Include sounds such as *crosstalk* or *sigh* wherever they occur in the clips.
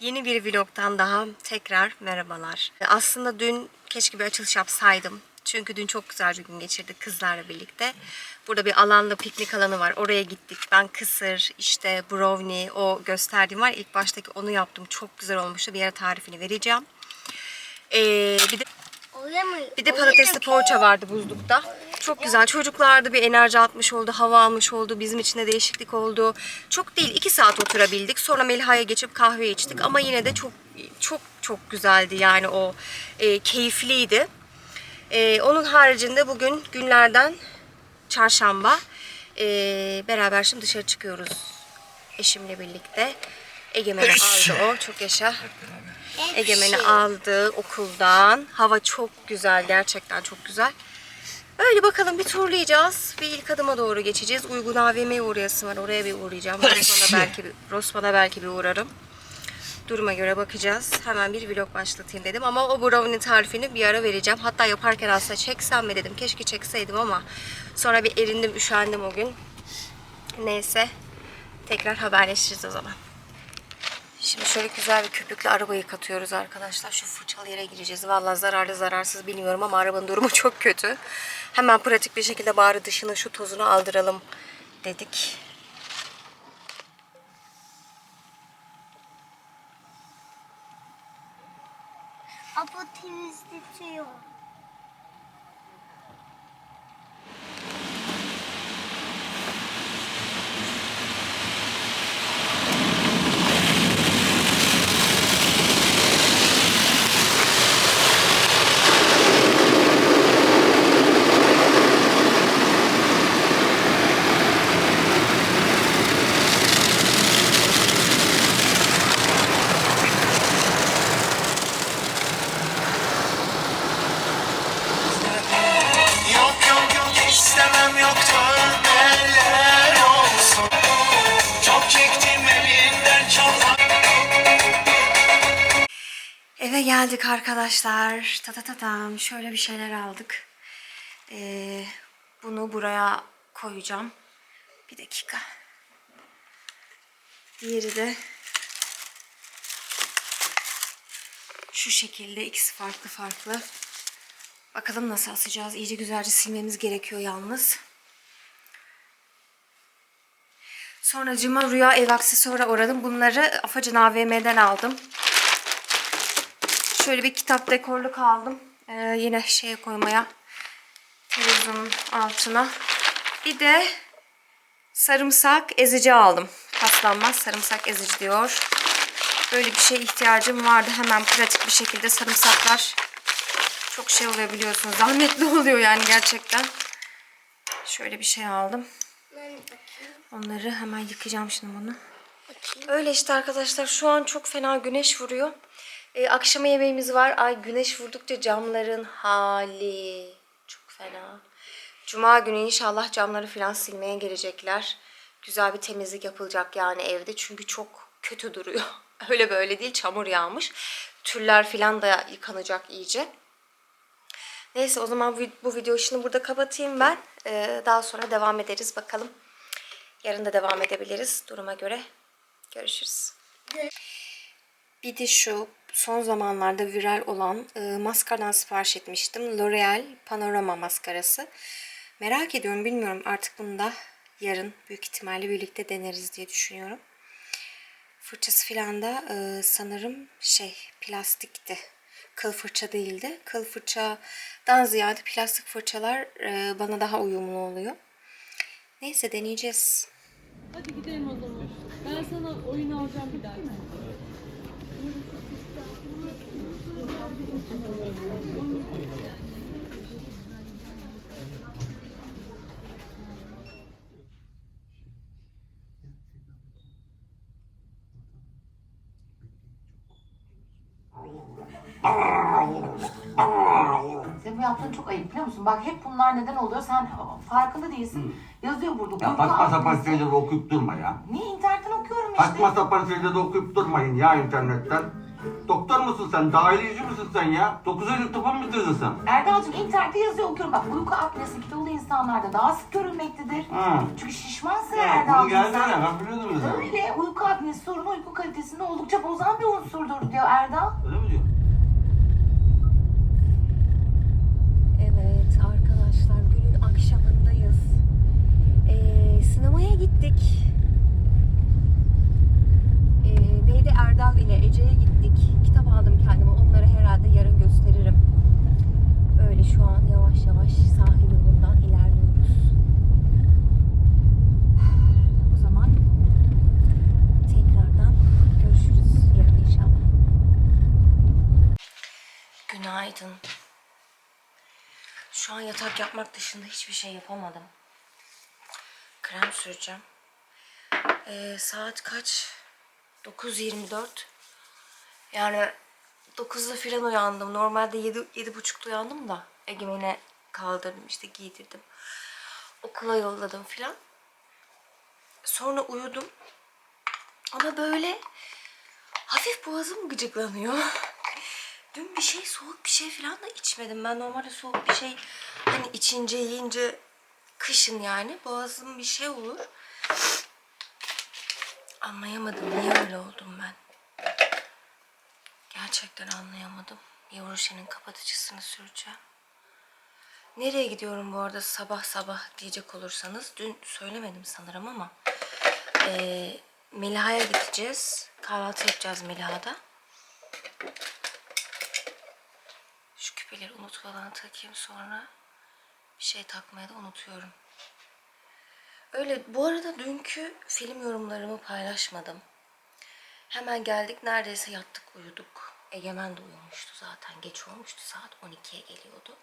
Yeni bir vlogtan daha tekrar merhabalar. Aslında dün keşke bir açılış yapsaydım. Çünkü dün çok güzel bir gün geçirdik kızlarla birlikte. Burada bir alanla piknik alanı var. Oraya gittik. Ben kısır, işte brownie, o gösterdiğim var. İlk baştaki onu yaptım. Çok güzel olmuştu. Bir yere tarifini vereceğim. Ee, bir de bir de patatesli poğaça vardı buzlukta. Çok güzel. Çocuklar da bir enerji atmış oldu, hava almış oldu. Bizim için de değişiklik oldu. Çok değil, iki saat oturabildik. Sonra Meliha'ya geçip kahve içtik. Ama yine de çok çok çok güzeldi yani o e, keyifliydi. E, onun haricinde bugün günlerden çarşamba e, beraber şimdi dışarı çıkıyoruz eşimle birlikte. Egemen'i aldı o. Çok yaşa. Egemen'i aldı okuldan. Hava çok güzel. Gerçekten çok güzel. Öyle bakalım bir turlayacağız. Bir ilk adıma doğru geçeceğiz. Uygun AVM'ye uğrayasım var. Oraya bir uğrayacağım. Rosman'a belki, bir- Rosman'a belki bir uğrarım. Duruma göre bakacağız. Hemen bir vlog başlatayım dedim. Ama o brownie tarifini bir ara vereceğim. Hatta yaparken aslında çeksem mi dedim. Keşke çekseydim ama sonra bir erindim, üşendim o gün. Neyse. Tekrar haberleşiriz o zaman. Şimdi şöyle güzel bir köpüklü araba yıkatıyoruz arkadaşlar. Şu fırçalı yere gireceğiz. Vallahi zararlı zararsız bilmiyorum ama arabanın durumu *laughs* çok kötü. Hemen pratik bir şekilde bari dışını şu tozunu aldıralım dedik. Apo temizletiyor. Arkadaşlar. Ta ta ta tam. Şöyle bir şeyler aldık. Ee, bunu buraya koyacağım. Bir dakika. Diğeri de şu şekilde ikisi farklı farklı. Bakalım nasıl asacağız. İyice güzelce silmemiz gerekiyor yalnız. Sonra cıma rüya ev aksesuara uğradım. Bunları Afacan AVM'den aldım. Şöyle bir kitap dekorluk aldım. Ee, yine şeye koymaya. Televizyonun altına. Bir de sarımsak ezici aldım. Paslanmaz sarımsak ezici diyor. Böyle bir şeye ihtiyacım vardı. Hemen pratik bir şekilde sarımsaklar çok şey oluyor biliyorsunuz. Zahmetli *laughs* oluyor yani gerçekten. Şöyle bir şey aldım. Onları hemen yıkayacağım şimdi bunu. Öyle işte arkadaşlar şu an çok fena güneş vuruyor. Ee, akşama yemeğimiz var. Ay güneş vurdukça camların hali çok fena. Cuma günü inşallah camları falan silmeye gelecekler. Güzel bir temizlik yapılacak yani evde. Çünkü çok kötü duruyor. *laughs* Öyle böyle değil çamur yağmış. Tüller falan da yıkanacak iyice. Neyse o zaman bu- bu video işini burada kapatayım ben. Ee, daha sonra devam ederiz bakalım. Yarın da devam edebiliriz duruma göre. Görüşürüz. Bir de şu son zamanlarda viral olan e, maskaradan sipariş etmiştim. L'Oreal Panorama maskarası. Merak ediyorum bilmiyorum artık bunu da yarın büyük ihtimalle birlikte deneriz diye düşünüyorum. Fırçası filan da e, sanırım şey plastikti. Kıl fırça değildi. Kıl fırçadan ziyade plastik fırçalar e, bana daha uyumlu oluyor. Neyse deneyeceğiz. Hadi gidelim o zaman. Ben sana oyun alacağım bir dahaki. Senin bu yaptığın çok ayıp biliyor musun? Bak hep bunlar neden oluyor sen farkında değilsin. Yazıyor burada. Ya saçma sapan şeyleri okuyup durma ya. Niye internetten okuyorum işte. Saçma sapan şeyleri okuyup durmayın ya internetten. Doktor musun sen? Dahiliyeci misin sen ya? 9 Eylül tıpı mı bitirdin sen? Erdal'cığım internette yazıyor okuyorum. Bak uyku apnesi kilolu insanlarda daha sık görülmektedir. Ha. Çünkü şişmansın Ya, bunu Erdal'cığım geldi sen. ya. Ben biliyordum ya. sen. Öyle uyku apnesi sorunu uyku kalitesini oldukça bozan bir unsurdur diyor Erdal. Öyle mi diyor? Evet arkadaşlar günün akşamındayız. Ee, sinemaya gittik. Neydi Erdal ile Ece'ye gittik. Kitap aldım kendime. Onları herhalde yarın gösteririm. Öyle şu an yavaş yavaş sahil yolundan ilerliyoruz. *sighs* O zaman tekrardan görüşürüz yarın inşallah. Günaydın. Şu an yatak yapmak dışında hiçbir şey yapamadım. Krem süreceğim. Ee, saat kaç? 9.24. Yani 9'da filan uyandım. Normalde 7, 7.30'da uyandım da Egemen'e kaldırdım işte giydirdim. Okula yolladım filan. Sonra uyudum. Ama böyle hafif boğazım gıcıklanıyor. *laughs* Dün bir şey soğuk bir şey falan da içmedim. Ben normalde soğuk bir şey hani içince yiyince kışın yani boğazım bir şey olur. Anlayamadım niye öyle oldum ben. Gerçekten anlayamadım. Yavruşe'nin kapatıcısını süreceğim. Nereye gidiyorum bu arada sabah sabah diyecek olursanız. Dün söylemedim sanırım ama. Ee, Meliha'ya gideceğiz. Kahvaltı yapacağız Meliha'da. Şu küpeleri unutmadan takayım sonra bir şey takmaya da unutuyorum. Öyle bu arada dünkü film yorumlarımı paylaşmadım. Hemen geldik neredeyse yattık uyuduk. Egemen de uyumuştu zaten geç olmuştu saat 12'ye geliyordu.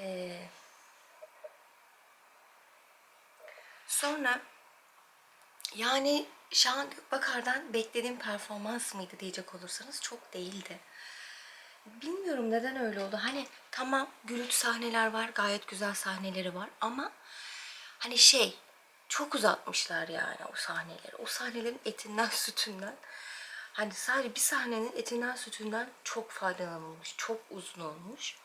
Ee, sonra yani Şahan Gökbakar'dan beklediğim performans mıydı diyecek olursanız çok değildi. Bilmiyorum neden öyle oldu. Hani tamam gürültü sahneler var, gayet güzel sahneleri var ama hani şey çok uzatmışlar yani o sahneleri. O sahnelerin etinden, *laughs* sütünden hani sadece bir sahnenin etinden, sütünden çok faydalanılmış, çok uzun olmuş.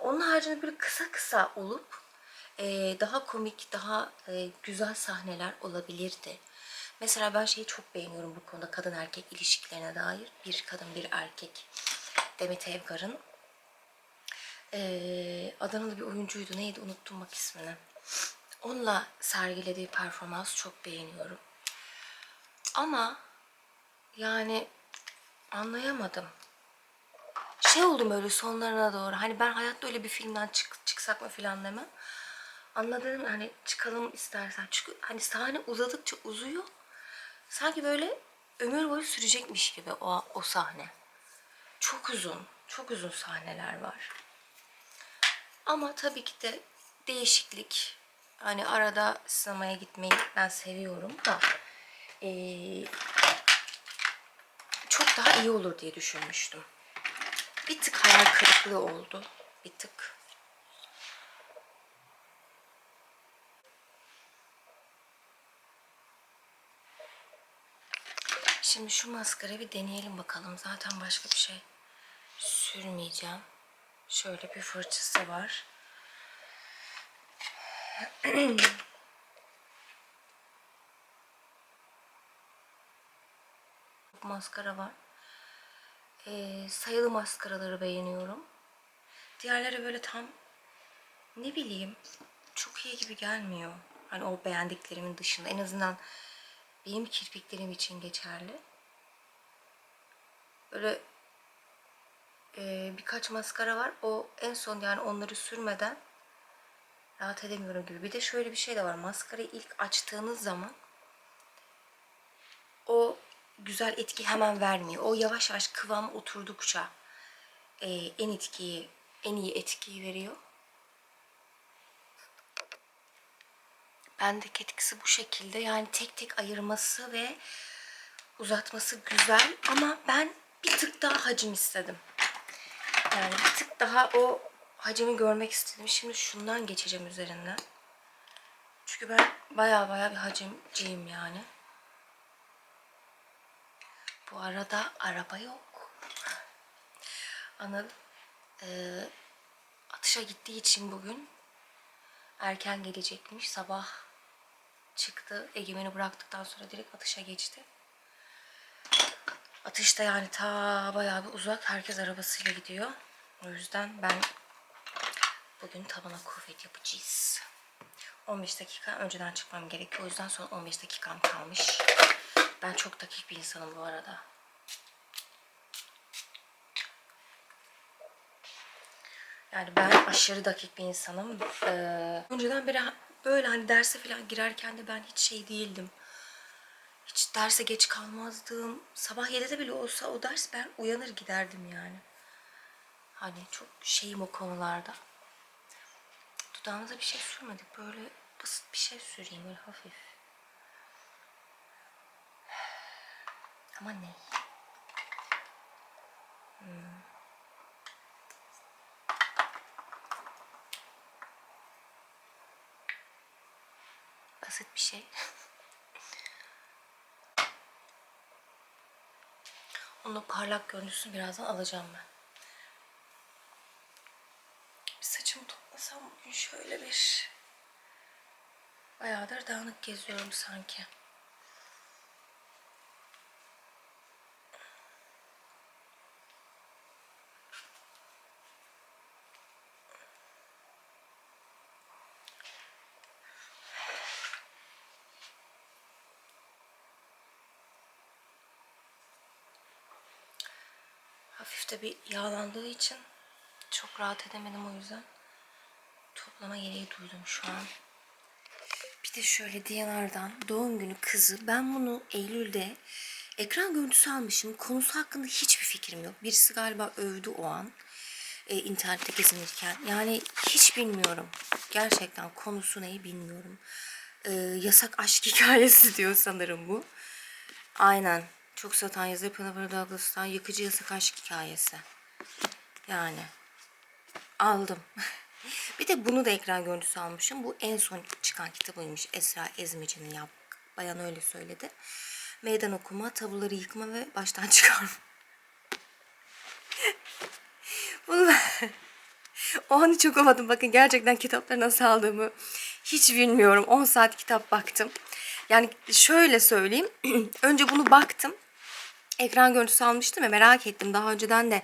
Onun haricinde böyle kısa kısa olup e, daha komik, daha e, güzel sahneler olabilirdi. Mesela ben şeyi çok beğeniyorum bu konuda kadın erkek ilişkilerine dair. Bir kadın bir erkek. Demet Evgar'ın e, Adanalı bir oyuncuydu. Neydi unuttum bak ismini. Onunla sergilediği performans çok beğeniyorum. Ama yani anlayamadım. Şey oldum böyle sonlarına doğru. Hani ben hayatta öyle bir filmden çık, çıksak mı filan demem. Anladın hani çıkalım istersen. Çünkü hani sahne uzadıkça uzuyor. Sanki böyle ömür boyu sürecekmiş gibi o, o sahne. Çok uzun, çok uzun sahneler var. Ama tabii ki de değişiklik. Hani arada sinemaya gitmeyi ben seviyorum da eee, çok daha iyi olur diye düşünmüştüm. Bir tık hayal kırıklığı oldu. Bir tık. Şimdi şu maskarayı bir deneyelim bakalım. Zaten başka bir şey sürmeyeceğim. Şöyle bir fırçası var. maskara var. Ee, sayılı maskaraları beğeniyorum. Diğerleri böyle tam ne bileyim çok iyi gibi gelmiyor. Hani o beğendiklerimin dışında en azından benim kirpiklerim için geçerli. Böyle birkaç maskara var. O en son yani onları sürmeden rahat edemiyorum gibi. Bir de şöyle bir şey de var. Maskarayı ilk açtığınız zaman o güzel etki hemen vermiyor. O yavaş yavaş kıvam oturdukça e, en etkiyi, en iyi etkiyi veriyor. Bendeki etkisi bu şekilde. Yani tek tek ayırması ve uzatması güzel. Ama ben bir tık daha hacim istedim. Yani bir tık daha o hacimi görmek istedim. Şimdi şundan geçeceğim üzerinden. Çünkü ben baya baya bir hacimciyim yani. Bu arada araba yok. Anıl eee, atışa gittiği için bugün erken gelecekmiş. Sabah çıktı. Egemen'i bıraktıktan sonra direkt atışa geçti. Atışta yani ta bayağı bir uzak. Herkes arabasıyla gidiyor. O yüzden ben bugün tabana kuvvet yapacağız. 15 dakika önceden çıkmam gerekiyor. O yüzden son 15 dakikam kalmış. Ben çok dakik bir insanım bu arada. Yani ben aşırı dakik bir insanım. Ee, önceden beri böyle hani derse falan girerken de ben hiç şey değildim. Hiç derse geç kalmazdım. Sabah 7'de bile olsa o ders ben uyanır giderdim yani. Hani çok şeyim o konularda. Dudağımıza bir şey sürmedik. Böyle basit bir şey süreyim böyle hafif. Ama ne? Hmm. Basit bir şey. *laughs* Onun parlak görüntüsünü birazdan alacağım ben. Bir saçımı toplasam bugün şöyle bir... Bayağıdır dağınık geziyorum sanki. Hafif de bir yağlandığı için çok rahat edemedim o yüzden. Toplama gereği duydum şu an. Bir de şöyle Diyanar'dan doğum günü kızı. Ben bunu Eylül'de ekran görüntüsü almışım. Konusu hakkında hiçbir fikrim yok. Birisi galiba övdü o an. e, internette gezinirken. Yani hiç bilmiyorum. Gerçekten konusu neyi bilmiyorum. E, yasak aşk *laughs* hikayesi diyor sanırım bu. Aynen. Çok satan yazı Pınar'a Douglas'tan yıkıcı yasak aşk hikayesi. Yani. Aldım. *laughs* bir de bunu da ekran görüntüsü almışım. Bu en son çıkan kitabıymış. Esra Ezmeci'nin yap. Bayan öyle söyledi. Meydan okuma, tabuları yıkma ve baştan *laughs* çıkarma. bunu ben... *laughs* o an hiç okumadım. Bakın gerçekten kitapları nasıl aldığımı hiç bilmiyorum. 10 saat kitap baktım. Yani şöyle söyleyeyim. *clears throat* Önce bunu baktım. Ekran görüntüsü almıştım ya merak ettim. Daha önceden de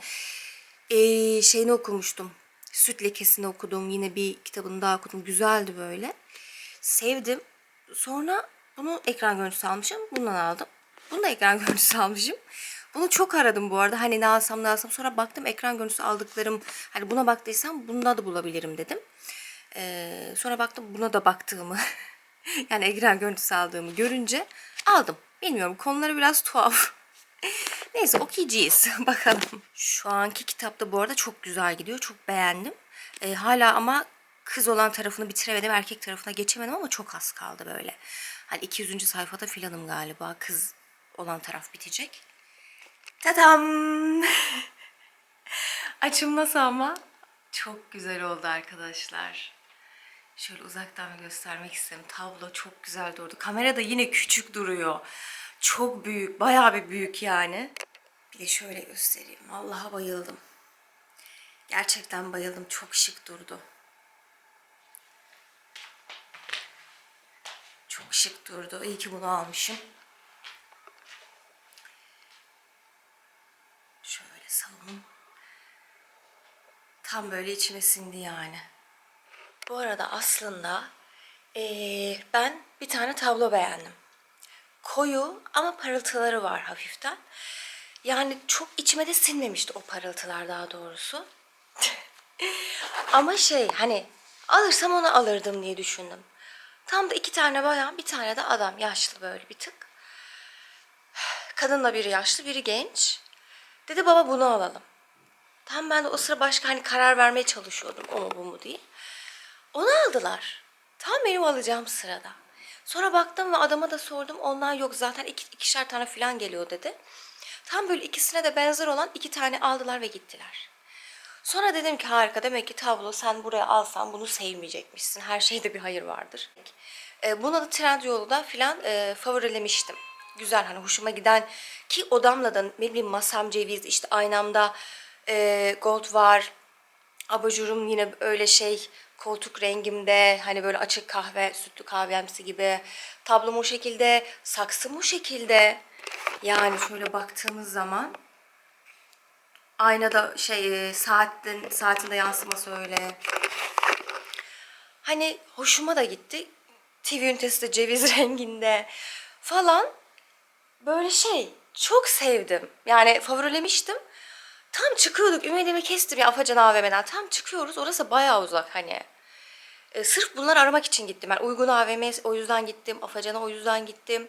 eee, şeyini okumuştum. Süt lekesini okudum. Yine bir kitabını daha okudum. Güzeldi böyle. Sevdim. Sonra bunu ekran görüntüsü almışım. Bundan aldım. Bunu da ekran *laughs* görüntüsü almışım. Bunu çok aradım bu arada. Hani ne alsam ne alsam. Sonra baktım ekran görüntüsü aldıklarım. Hani buna baktıysam bunda da bulabilirim dedim. Ee, sonra baktım buna da baktığımı. *laughs* yani ekran görüntüsü aldığımı görünce aldım. Bilmiyorum konuları biraz tuhaf. Neyse okuyacağız. *laughs* Bakalım. Şu anki kitapta bu arada çok güzel gidiyor. Çok beğendim. Ee, hala ama kız olan tarafını bitiremedim. Erkek tarafına geçemedim ama çok az kaldı böyle. Hani 200. sayfada filanım galiba. Kız olan taraf bitecek. Tadam! *laughs* Açım nasıl ama? Çok güzel oldu arkadaşlar. Şöyle uzaktan göstermek istedim. Tablo çok güzel durdu. Kamerada yine küçük duruyor. Çok büyük, bayağı bir büyük yani. Bir de şöyle göstereyim. Vallahi bayıldım. Gerçekten bayıldım. Çok şık durdu. Çok şık durdu. İyi ki bunu almışım. Şöyle salonum. Tam böyle içime sindi yani. Bu arada aslında eee, ben bir tane tablo beğendim. Koyu ama parıltıları var hafiften. Yani çok içime de sinmemişti o parıltılar daha doğrusu. *laughs* ama şey hani alırsam onu alırdım diye düşündüm. Tam da iki tane bayan bir tane de adam yaşlı böyle bir tık. Kadınla biri yaşlı biri genç. Dedi baba bunu alalım. Tam ben de o sıra başka hani karar vermeye çalışıyordum o mu bu mu diye. Onu aldılar. Tam benim alacağım sırada. Sonra baktım ve adama da sordum. Onlar yok zaten iki, ikişer tane falan geliyor dedi. Tam böyle ikisine de benzer olan iki tane aldılar ve gittiler. Sonra dedim ki harika demek ki tablo sen buraya alsan bunu sevmeyecekmişsin. Her şeyde bir hayır vardır. E, buna da Trendyol'da filan e, favorilemiştim. güzel hani hoşuma giden ki odamla da ne bileyim masam ceviz işte aynamda e, gold var abajurum yine öyle şey koltuk rengimde hani böyle açık kahve sütlü kahvemsi gibi tablom o şekilde saksım o şekilde yani şöyle baktığımız zaman aynada şey e, saatin saatinde yansıması öyle hani hoşuma da gitti TV ünitesi de ceviz *laughs* renginde falan böyle şey çok sevdim. Yani favorilemiştim. Tam çıkıyorduk. Ümidimi kestim ya Afacan AVM'den. Tam çıkıyoruz. Orası bayağı uzak hani. E, sırf bunları aramak için gittim. Ben uygun AVM'ye o yüzden gittim. Afacan'a o yüzden gittim.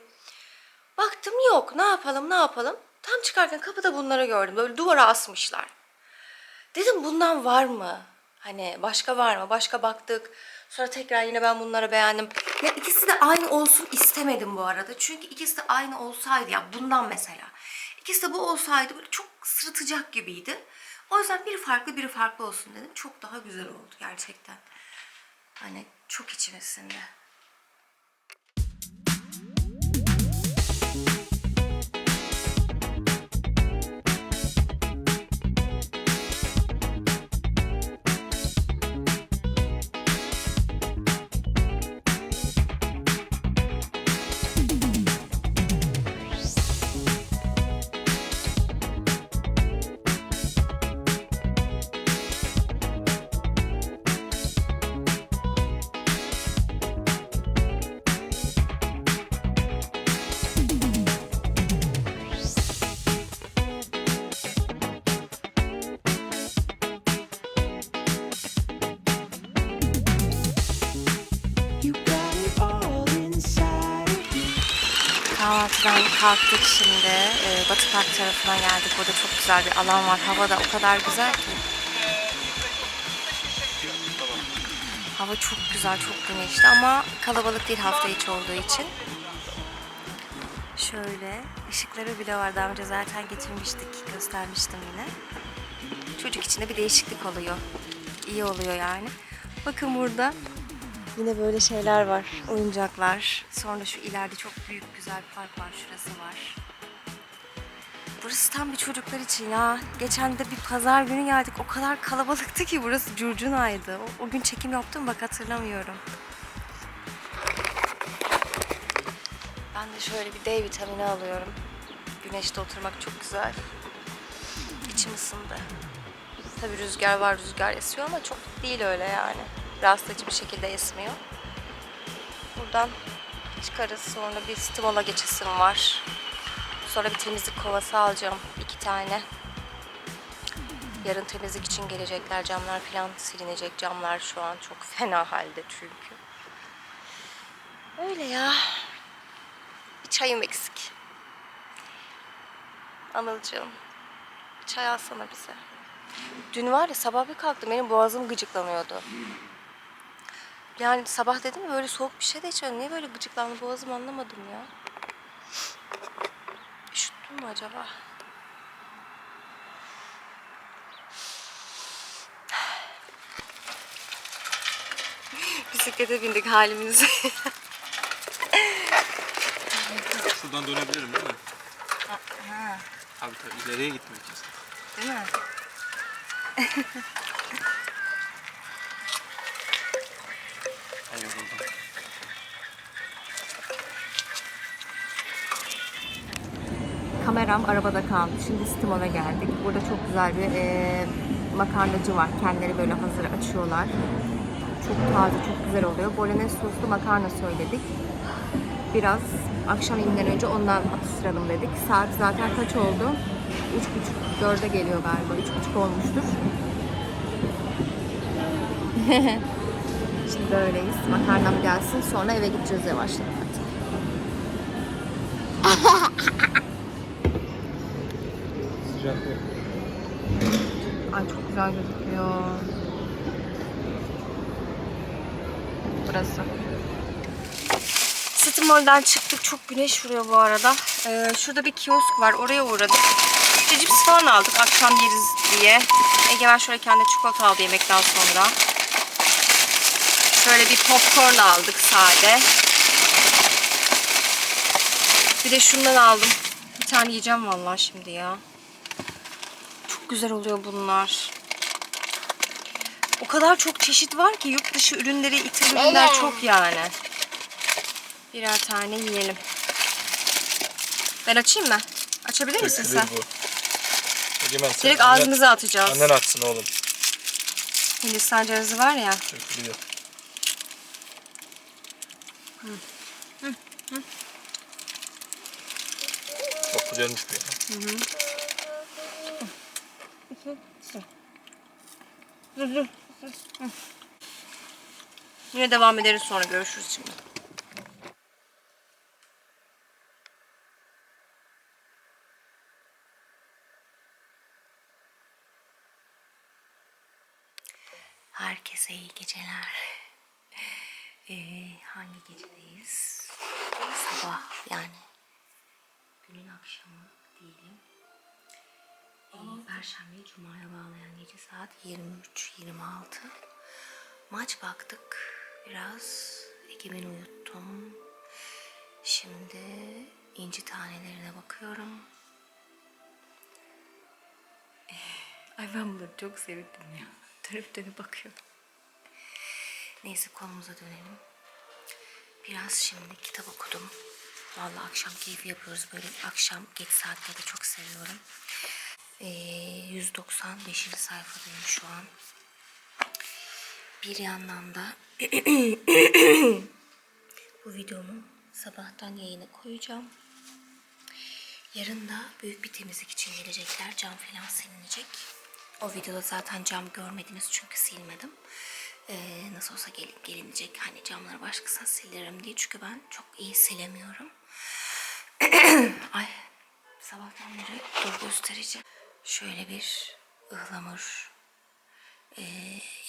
Baktım yok. Ne yapalım ne yapalım. Tam çıkarken kapıda bunları gördüm. Böyle duvara asmışlar. Dedim bundan var mı? Hani başka var mı? Başka baktık. Sonra tekrar yine ben bunları beğendim. Ya ikisi de aynı olsun istemedim bu arada. Çünkü ikisi de aynı olsaydı ya bundan mesela. İkisi de bu olsaydı böyle çok sırıtacak gibiydi. O yüzden biri farklı biri farklı olsun dedim. Çok daha güzel oldu gerçekten. Hani çok içime Kahvaltıdan kalktık şimdi. Ee, Batı Park tarafına geldik. Orada çok güzel bir alan var. Hava da o kadar güzel ki. Hava çok güzel, çok güneşli ama kalabalık değil hafta içi olduğu için. Şöyle ışıkları bile var. Daha önce zaten getirmiştik, göstermiştim yine. Çocuk için de bir değişiklik oluyor. İyi oluyor yani. Bakın burada Yine böyle şeyler var, oyuncaklar. Sonra şu ileride çok büyük güzel bir park var, şurası var. Burası tam bir çocuklar için ya. Geçen de bir pazar günü geldik. O kadar kalabalıktı ki burası curcunaydı. O, o gün çekim yaptım bak hatırlamıyorum. Ben de şöyle bir D vitamini alıyorum. Güneşte oturmak çok güzel. İçim ısındı. Tabii rüzgar var, rüzgar esiyor ama çok değil öyle yani. Rahatsız edici bir şekilde esmiyor. Buradan çıkarız. Sonra bir stimola geçesim var. Sonra bir temizlik kovası alacağım. iki tane. Yarın temizlik için gelecekler. Camlar falan silinecek. Camlar şu an çok *laughs* fena halde çünkü. Öyle ya. Bir çayım eksik. Anılcığım. Çay alsana bize. Dün var ya sabah bir kalktım benim boğazım gıcıklanıyordu. Yani sabah dedim ya böyle soğuk bir şey de içmedim. Niye böyle gıcıklandı boğazım anlamadım ya. Üşüttüm mü acaba? Bisiklete bindik halimizi. Şuradan dönebilirim değil mi? Tabii tabii ileriye gitmek için. Değil mi? Kameram arabada kaldı. Şimdi Stimol'a geldik. Burada çok güzel bir e, makarnacı var. Kendileri böyle hazır açıyorlar. Çok taze, çok güzel oluyor. Bolognese soslu makarna söyledik. Biraz akşam yemeğinden önce ondan atıştıralım dedik. Saat zaten kaç oldu? Üç buçuk, dörde geliyor galiba. Üç buçuk olmuştur. *laughs* Böyleyiz. Makarnam gelsin. Sonra eve gideceğiz yavaştan artık. *laughs* Sıcak. Ay çok güzel gözüküyor. Burası. City Mall'den çıktık. Çok güneş vuruyor bu arada. Ee, şurada bir kiosk var. Oraya uğradık. İşte cips falan aldık akşam yeriz diye. Egemen şöyle kendi çikolata aldı yemekten sonra. Şöyle bir popcorn aldık sade. Bir de şundan aldım. Bir tane yiyeceğim vallahi şimdi ya. Çok güzel oluyor bunlar. O kadar çok çeşit var ki yurt dışı ürünleri, ithal ürünler çok yani. Birer tane yiyelim. Ben açayım mı? Açabilir misin sen? bu. Egemen sen Direkt annen- ağzımıza atacağız. Annen atsın oğlum. Hindistan cevizi var ya. Dökülüyor. Çok güzelmiş bu ya. Yine devam ederiz sonra görüşürüz şimdi. Herkese iyi geceler. Ee, gecedeyiz? Sabah yani. Günün akşamı diyelim. Ee, Perşembe Cuma'ya bağlayan gece saat 23-26. Maç baktık. Biraz Egemen'i uyuttum. Şimdi inci tanelerine bakıyorum. Ay ben bunları çok sevdim ya. Dönüp dönüp bakıyorum. Neyse konumuza dönelim. Biraz şimdi kitap okudum. Vallahi akşam keyfi yapıyoruz. Böyle akşam geç saatlerde çok seviyorum. Ee, 195. sayfadayım şu an. Bir yandan da *clears throat* bu videomu sabahtan yayına koyacağım. Yarın da büyük bir temizlik için gelecekler. Cam falan silinecek. O videoda zaten cam görmediniz çünkü silmedim. Ee, nasıl olsa gel gelinecek. Hani camları başkasına silerim diye. Çünkü ben çok iyi silemiyorum. *clears throat* Ay sabahtan beri dur göstereceğim. Şöyle bir ıhlamur ee,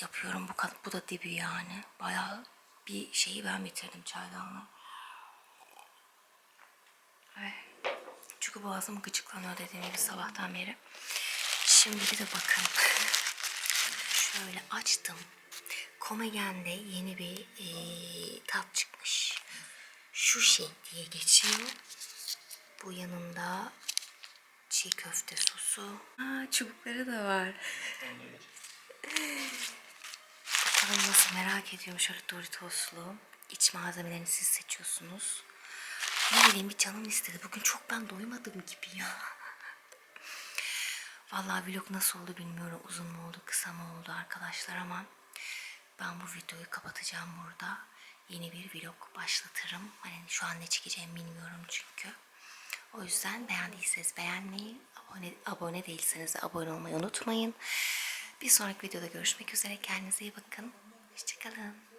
yapıyorum. Bu, kad- bu da dibi yani. Bayağı bir şeyi ben bitirdim çaydanlığı. Ay. Çünkü boğazım gıcıklanıyor dediğim gibi sabahtan beri. Şimdi bir de bakın. Şöyle açtım. Komegen'de yeni bir eee, tat çıkmış. Şu şey diye geçiyor. Bu yanında çiğ köfte sosu. Aa, çubukları da var. Bakalım nasıl merak ediyorum. Şöyle Doritos'lu. İç malzemelerini siz seçiyorsunuz. Ne bileyim bir canım istedi. Bugün çok ben doymadım gibi ya. Vallahi vlog nasıl oldu bilmiyorum. Uzun mu oldu, kısa mı oldu arkadaşlar ama ben bu videoyu kapatacağım burada. Yeni bir vlog başlatırım. Hani şu an ne çekeceğimi bilmiyorum çünkü. O yüzden beğendiyseniz beğenmeyi, abone, abone değilseniz de abone olmayı unutmayın. Bir sonraki videoda görüşmek üzere. Kendinize iyi bakın. Hoşçakalın.